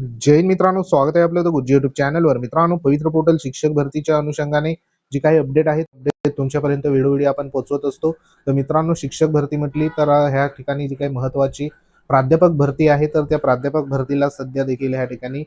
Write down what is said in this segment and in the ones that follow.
जैन मित्रांनो स्वागत आहे आपलं गुज्जी युट्यूब चॅनलवर मित्रांनो पवित्र पोर्टल शिक्षक भरतीच्या अनुषंगाने जी काही अपडेट आहेत अपडेट तुमच्यापर्यंत वेळोवेळी आपण पोहोचवत असतो. तर मित्रांनो शिक्षक भरती म्हटली तर ह्या ठिकाणी जी काही महत्वाची प्राध्यापक भरती आहे तर त्या प्राध्यापक भरतीला सध्या देखील ह्या ठिकाणी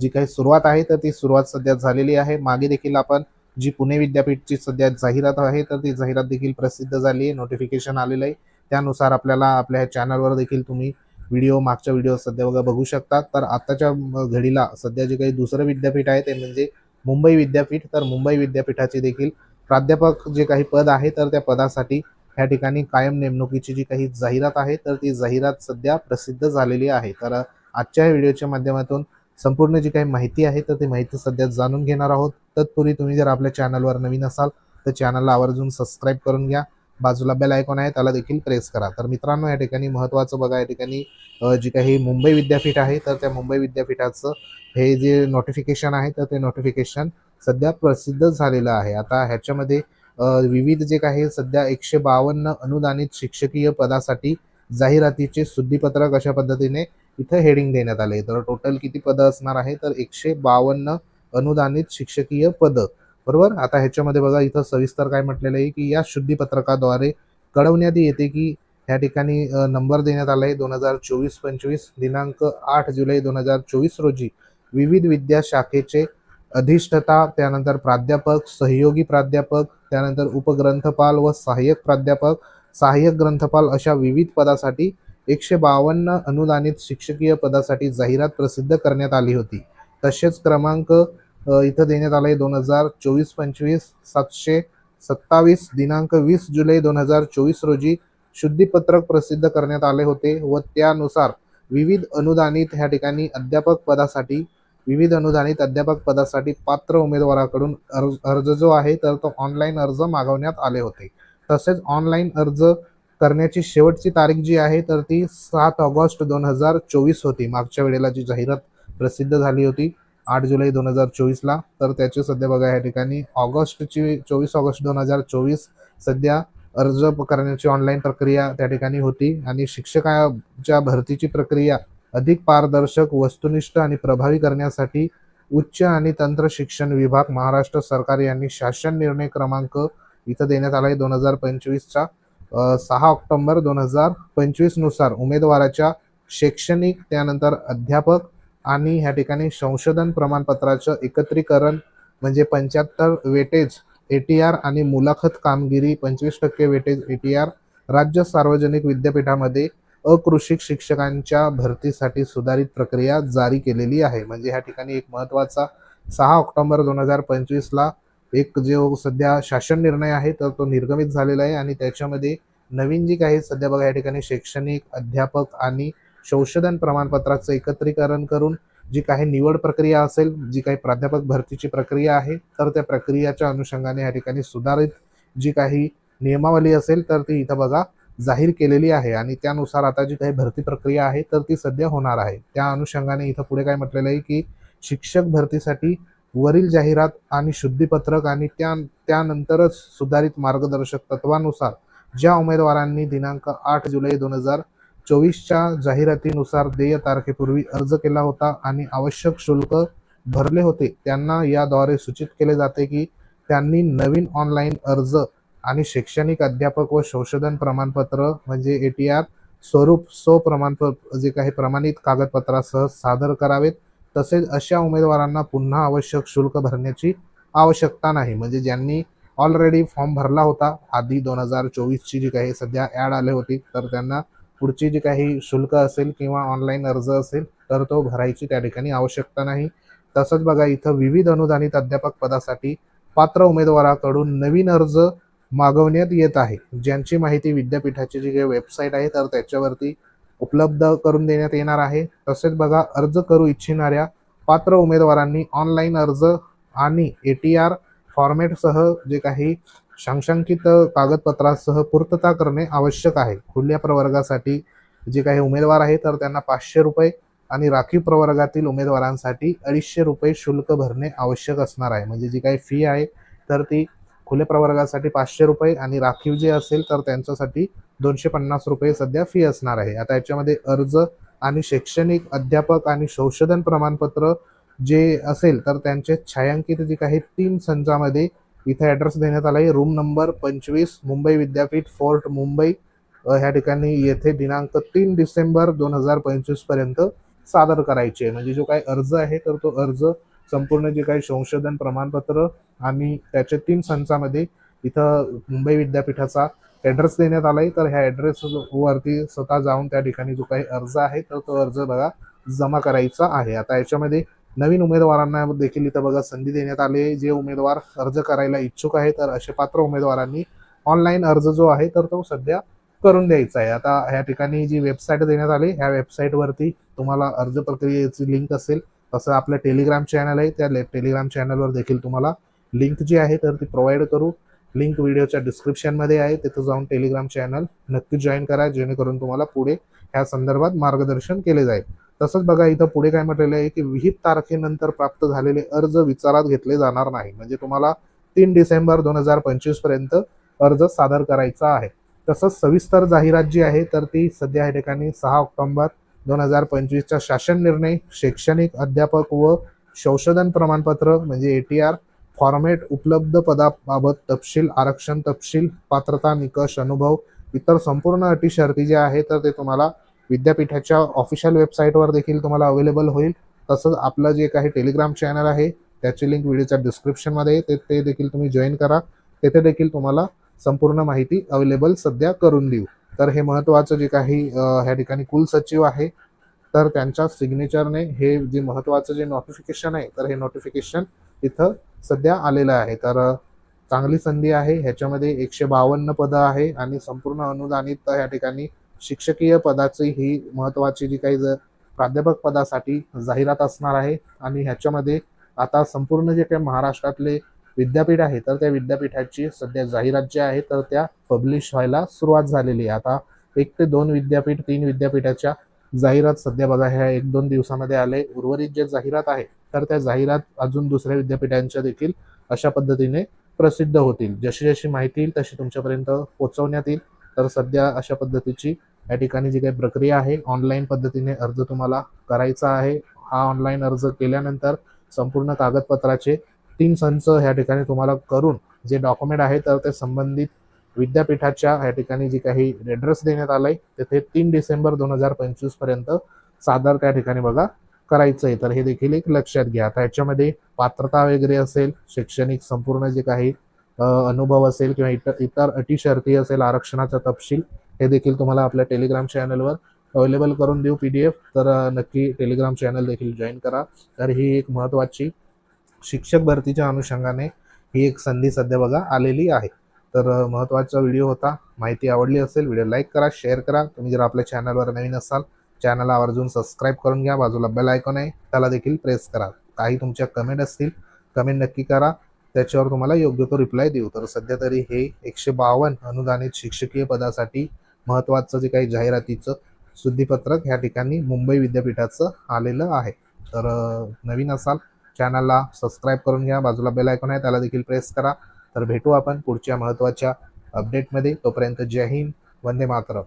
जी काही सुरुवात आहे तर ती सुरुवात सध्या झालेली आहे. मागे देखील आपण जी पुणे विद्यापीठची सध्या जाहिरात आहे तर ती जाहिरात देखील प्रसिद्ध झाली आहे. नोटिफिकेशन आलेलं आहे. त्यानुसार आपल्याला आपल्या ह्या चॅनलवर देखील तुम्ही व्हिडिओ मागच्या व्हिडिओ सध्या बघा बघू शकता. तर आताच्या घडीला सध्या जे काही दुसरं विद्यापीठ आहे ते म्हणजे मुंबई विद्यापीठ. तर मुंबई विद्यापीठाचे देखील प्राध्यापक जे काही पद आहे तर त्या पदासाठी ह्या ठिकाणी कायम नेमणुकीची जी काही जाहिरात आहे तर ती जाहिरात सध्या प्रसिद्ध झालेली आहे. तर आजच्या व्हिडिओच्या माध्यमातून संपूर्ण जी काही माहिती आहे तर ती माहिती सध्या जाणून घेणार आहोत. तत्पूर्वी तुम्ही जर आपल्या चॅनलवर नवीन असाल तर चॅनलला आवर्जून सबस्क्राईब करून घ्या. बाजूला बेल आयकॉन आहे त्याला देखील प्रेस करा. तर मित्रांनो या ठिकाणी महत्त्वाचं बघा या ठिकाणी जी काही मुंबई विद्यापीठ आहे तर त्या मुंबई विद्यापीठाचं हे जे नोटिफिकेशन आहे तर ते नोटिफिकेशन सध्या प्रसिद्ध झालेलं आहे. आता ह्याच्यामध्ये विविध जे काही सध्या एकशे बावन्न अनुदानित शिक्षकीय पदासाठी जाहिरातीचे शुद्धीपत्रक अशा पद्धतीने इथं हेडिंग देण्यात आले तर टोटल किती पदं असणार आहे? तर एकशे बावन्न अनुदानित शिक्षकीय पदं. बरोबर? आता ह्याच्यामध्ये बघा इथं सविस्तर काय म्हटलेलं आहे की या शुद्धीपत्रकाद्वारे कळवण्यात येते की ह्या ठिकाणी नंबर देण्यात आला आहे दोन हजार चोवीस पंचवीस दिनांक आठ जुलै दोन हजार चोवीस रोजी. विविध विद्याशाखेचे अधिष्ठता त्यानंतर प्राध्यापक सहयोगी प्राध्यापक त्यानंतर उपग्रंथपाल व सहाय्यक प्राध्यापक सहाय्यक ग्रंथपाल अशा विविध पदासाठी एकशे बावन्न अनुदानित शिक्षकीय पदासाठी जाहिरात प्रसिद्ध करण्यात आली होती. तसेच क्रमांक इथं देण्यात आलं आहे दोन हजार चोवीस पंचवीस सातशे सत्तावीस दिनांक वीस जुलै दोन हजार चोवीस रोजी शुद्धीपत्रक प्रसिद्ध करण्यात आले होते व त्यानुसार विविध अनुदानित ह्या ठिकाणी अध्यापक पदासाठी विविध अनुदानित अध्यापक पदासाठी पात्र उमेदवाराकडून अर्ज अर्ज जो आहे तर तो ऑनलाईन अर्ज मागवण्यात आले होते. तसेच ऑनलाईन अर्ज करण्याची शेवटची तारीख जी आहे तर ती सात ऑगस्ट दोन हजार चोवीस होती. मागच्या वेळेला जी जाहिरात प्रसिद्ध झाली होती आठ जुलै दोन हजार चोवीसला तर त्याची सध्या बघा या ठिकाणी ऑगस्टची चोवीस ऑगस्ट दोन हजार चोवीस सध्या अर्ज करण्याची ऑनलाईन प्रक्रिया त्या ठिकाणी होती. आणि शिक्षकाच्या भरतीची प्रक्रिया अधिक पारदर्शक वस्तुनिष्ठ आणि प्रभावी करण्यासाठी उच्च आणि तंत्र शिक्षण विभाग महाराष्ट्र सरकार यांनी शासन निर्णय क्रमांक इथं देण्यात आला आहे दोन हजार पंचवीसचा सहा ऑक्टोंबर दोन हजार पंचवीसनुसार उमेदवाराच्या शैक्षणिक त्यानंतर अध्यापक आणि ह्या ठिकाणी संशोधन प्रमाणपत्राचं एकत्रीकरण म्हणजे पंच्याहत्तर वेटेज ए टी आर आणि मुलाखत कामगिरी पंचवीस टक्के वेटेज ए टी आर राज्य सार्वजनिक विद्यापीठामध्ये अकृषिक शिक्षकांच्या भरतीसाठी सुधारित प्रक्रिया जारी केलेली आहे. म्हणजे ह्या ठिकाणी एक महत्त्वाचा सहा ऑक्टोबर दोन हजार पंचवीसला एक जो सध्या शासन निर्णय आहे तर तो निर्गमित झालेला आहे. आणि त्याच्यामध्ये नवीन जी काही सध्या बघा या ठिकाणी शैक्षणिक अध्यापक आणि संशोधन प्रमाणपत्राचं एकत्रीकरण करून जी काही निवड प्रक्रिया असेल जी काही प्राध्यापक भरतीची प्रक्रिया आहे तर त्या प्रक्रियाच्या अनुषंगाने या ठिकाणी सुधारित जी काही नियमावली असेल तर ती इथं बघा जाहीर केलेली आहे. आणि त्यानुसार आता जी काही भरती प्रक्रिया आहे तर ती सध्या होणार आहे. त्या अनुषंगाने इथं पुढे काय म्हटलेलं आहे की शिक्षक भरतीसाठी वरील जाहिरात आणि शुद्धीपत्रक आणि त्या त्यानंतरच सुधारित मार्गदर्शक तत्वानुसार ज्या उमेदवारांनी दिनांक आठ जुलै दोन हजार चोवीसच्या जाहिरातीनुसार देय तारखेपूर्वी अर्ज केला होता आणि आवश्यक शुल्क भरले होते. त्यांना याद्वारे सूचित केले जाते की त्यांनी नवीन ऑनलाईन अर्ज आणि शैक्षणिक अध्यापक व संशोधन प्रमाणपत्र म्हणजे ए टी आर स्वरूप सो प्रमाणपत्र जे काही प्रमाणित कागदपत्रासह सादर करावेत. तसेच अशा उमेदवारांना पुन्हा आवश्यक शुल्क भरण्याची आवश्यकता नाही. म्हणजे ज्यांनी ऑलरेडी फॉर्म भरला होता आधी दोन हजार चोवीसची जी काही सध्या ॲड आली होती तर त्यांना पुढची जी काही शुल्क असेल किंवा ऑनलाईन अर्ज असेल तर तो भरायची त्या ठिकाणी आवश्यकता नाही. तसंच बघा इथं विविध अनुदानित अध्यापक पदासाठी पात्र उमेदवाराकडून नवीन अर्ज मागवण्यात येत आहे. ज्यांची माहिती विद्यापीठाची जी काही वेबसाईट आहे तर त्याच्यावरती उपलब्ध करून देण्यात येणार आहे. तसेच बघा अर्ज करू इच्छिणाऱ्या पात्र उमेदवारांनी ऑनलाईन अर्ज आणि ए टी आर फॉर्मॅटसह जे काही शांशांकित कागदपत्रासह पूर्तता करणे आवश्यक आहे. खुल्या प्रवर्गासाठी जे काही उमेदवार आहे तर त्यांना पाचशे रुपये आणि राखीव प्रवर्गातील उमेदवारांसाठी अडीचशे रुपये शुल्क भरणे आवश्यक असणार आहे. म्हणजे जी काही फी आहे तर ती खुल्या प्रवर्गासाठी पाचशे रुपये आणि राखीव जे असेल तर त्यांच्यासाठी दोनशे पन्नास रुपये सध्या फी असणार आहे. आता याच्यामध्ये अर्ज आणि शैक्षणिक अध्यापक आणि संशोधन प्रमाणपत्र जे असेल तर त्यांचे छायांकित जे काही तीन संचामध्ये इथे ॲड्रेस देण्यात आला आहे. रूम नंबर पंचवीस मुंबई विद्यापीठ फोर्ट मुंबई. ह्या ठिकाणी येथे दिनांक तीन डिसेंबर दोन हजार पंचवीसपर्यंत सादर करायचे आहे. म्हणजे जो काही अर्ज आहे तर तो अर्ज संपूर्ण जे काही संशोधन प्रमाणपत्र आणि त्याच्या तीन संचामध्ये इथं मुंबई विद्यापीठाचा ॲड्रेस देण्यात आला आहे. तर ह्या ॲड्रेस वरती स्वतः जाऊन त्या ठिकाणी जो काही अर्ज आहे तर तो अर्ज बघा जमा करायचा आहे. आता याच्यामध्ये नवीन उमेदवारांना देखील इथं बघा संधी देण्यात आली आहे. जे उमेदवार अर्ज करायला इच्छुक आहे तर असे पात्र उमेदवारांनी ऑनलाईन अर्ज जो आहे तर तो सध्या करून द्यायचा आहे. आता ह्या ठिकाणी जी वेबसाईट देण्यात आली ह्या वेबसाईटवरती तुम्हाला अर्ज प्रक्रियेची लिंक असेल. तसं आपलं टेलिग्राम चॅनल आहे त्या टेलिग्राम चॅनलवर देखील तुम्हाला लिंक जी आहे तर ती प्रोव्हाइड करू. लिंक व्हिडिओच्या डिस्क्रिप्शनमध्ये आहे तिथं जाऊन टेलिग्राम चॅनल नक्की जॉईन करा जेणेकरून तुम्हाला पुढे ह्या संदर्भात मार्गदर्शन केले जाईल. तसंच बघा इथं पुढे काय म्हटलेलं आहे की विहित तारखेनंतर प्राप्त झालेले अर्ज विचारात घेतले जाणार नाही. म्हणजे तुम्हाला तीन डिसेंबर दोन हजार पंचवीसपर्यंत अर्ज सादर करायचा आहे. तसंच सविस्तर जाहिरात जी आहे तर ती सध्या या ठिकाणी सहा ऑक्टोंबर दोन हजार पंचवीसच्या शासन निर्णय शैक्षणिक अध्यापक व संशोधन प्रमाणपत्र म्हणजे ए टी आर फॉर्मेट उपलब्ध पदाबाबत तपशील आरक्षण तपशील पात्रता निकष अनुभव इतर संपूर्ण अटी शर्ती ज्या आहेत तर ते तुम्हाला विद्यापीठाच्या ऑफिशियल वेबसाईटवर देखील तुम्हाला अवेलेबल होईल. तसंच आपलं जे काही टेलिग्राम चॅनल आहे त्याची लिंक व्हिडिओच्या डिस्क्रिप्शनमध्ये ते ते देखील तुम्ही जॉईन करा. तेथे देखील तुम्हाला संपूर्ण माहिती अवेलेबल सध्या करून देऊ. तर हे महत्त्वाचं जे काही ह्या ठिकाणी कुलसचिव आहे तर त्यांच्या सिग्नेचरने हे जे महत्त्वाचं जे नोटिफिकेशन आहे तर हे नोटिफिकेशन इथं सध्या आलेलं आहे. तर चांगली संधी आहे. ह्याच्यामध्ये एकशे बावन्न पदं आहे आणि संपूर्ण अनुदानित ह्या ठिकाणी शिक्षकीय पदाची ही महत्त्वाची जी काही प्राध्यापक पदासाठी जाहिरात असणार आहे आणि ह्याच्यामध्ये आता संपूर्ण जे काही महाराष्ट्रातले विद्यापीठ आहे तर त्या विद्यापीठाची सध्या जाहिरात जी आहे तर त्या पब्लिश व्हायला सुरुवात झालेली आहे. आता एक ते दोन विद्यापीठ तीन विद्यापीठाच्या जाहिरात सध्या बघा ह्या एक दोन दिवसामध्ये आले. उर्वरित जे जाहिरात आहे तर त्या जाहिरात अजून दुसऱ्या विद्यापीठांच्या देखील अशा पद्धतीने प्रसिद्ध होतील. जशी जशी माहिती येईल तशी तुमच्यापर्यंत पोहोचवण्यात येईल. तर सध्या अशा पद्धतीची या ठिकाणी जी काही प्रक्रिया आहे ऑनलाईन पद्धतीने अर्ज तुम्हाला करायचा आहे. हा ऑनलाईन अर्ज केल्यानंतर संपूर्ण कागदपत्राचे तीन संच ह्या ठिकाणी तुम्हाला करून जे डॉक्युमेंट आहे तर ते संबंधित विद्यापीठाच्या ह्या ठिकाणी जी काही ॲड्रेस देण्यात आलाय तेथे तीन डिसेंबर दोन हजार पंचवीसपर्यंत सादर त्या ठिकाणी बघा करायचं आहे तर हे देखील एक लक्षात घ्या. आता ह्याच्यामध्ये पात्रता वगैरे असेल शैक्षणिक संपूर्ण जे काही अनुभव असेल किंवा इतर इतर अटी शर्ती असेल आरक्षणाचा तपशील हे देखील तुम्हाला आपल्या टेलिग्राम चॅनलवर अवेलेबल करून देऊ पी डी एफ तर नक्की टेलिग्राम चॅनल देखील जॉईन करा. तर ही एक महत्त्वाची शिक्षक भरतीच्या अनुषंगाने ही एक संधी सध्या बघा आलेली आहे. तर महत्त्वाचा व्हिडिओ होता. माहिती आवडली असेल व्हिडिओ लाईक करा शेअर करा. तुम्ही जर आपल्या चॅनलवर नवीन असाल चॅनलला आवर्जून सबस्क्राईब करून घ्या. बाजूला बेल आयकॉन आहे त्याला देखील प्रेस करा. काही तुमच्या कमेंट असतील कमेंट नक्की करा. त्याच्यावर तुम्हाला योग्य तो रिप्लाय देऊ. तर सध्या तरी हे एकशे बावन्न अनुदानित शिक्षकीय पदासाठी महत्त्वाचं जे काही जाहिरातीचं शुद्धीपत्रक ह्या ठिकाणी मुंबई विद्यापीठाचं आलेलं आहे. तर नवीन असाल चॅनलला सबस्क्राईब करून घ्या बाजूला बेल आयकॉन आहे त्याला देखील प्रेस करा. तर भेटू आपण पुढच्या महत्त्वाच्या अपडेटमध्ये तोपर्यंत जय हिंद वंदे मातरम.